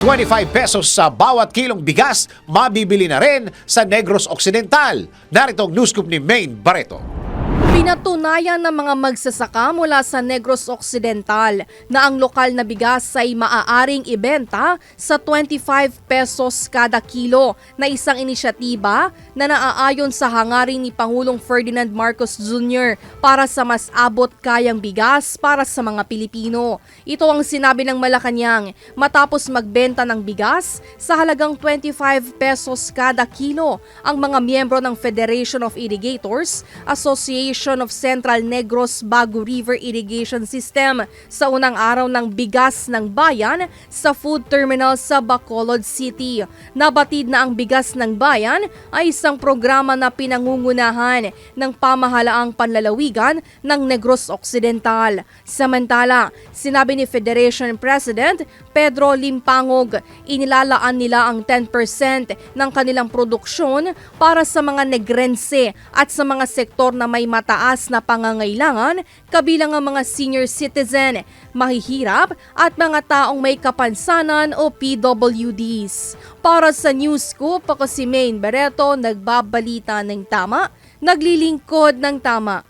25 pesos sa bawat kilong bigas mabibili na rin sa Negros Occidental. Narito ang news ni Maine Barreto. Pinatunayan ng mga magsasaka mula sa Negros Occidental na ang lokal na bigas ay maaaring ibenta sa 25 pesos kada kilo na isang inisyatiba na naaayon sa hangarin ni Pangulong Ferdinand Marcos Jr. para sa mas abot kayang bigas para sa mga Pilipino. Ito ang sinabi ng Malacanang matapos magbenta ng bigas sa halagang 25 pesos kada kilo ang mga miyembro ng Federation of Irrigators, Association of Central Negros Bago River Irrigation System sa unang araw ng bigas ng bayan sa food terminal sa Bacolod City. Nabatid na ang bigas ng bayan ay isang programa na pinangungunahan ng pamahalaang panlalawigan ng Negros Occidental. Samantala, sinabi ni Federation President Pedro Limpangog, inilalaan nila ang 10% ng kanilang produksyon para sa mga negrense at sa mga sektor na may mataas na pangangailangan kabilang ang mga senior citizen, mahihirap at mga taong may kapansanan o PWDs. Para sa News Scoop, ako si Maine Bereto, nagbabalita ng tama, naglilingkod ng tama.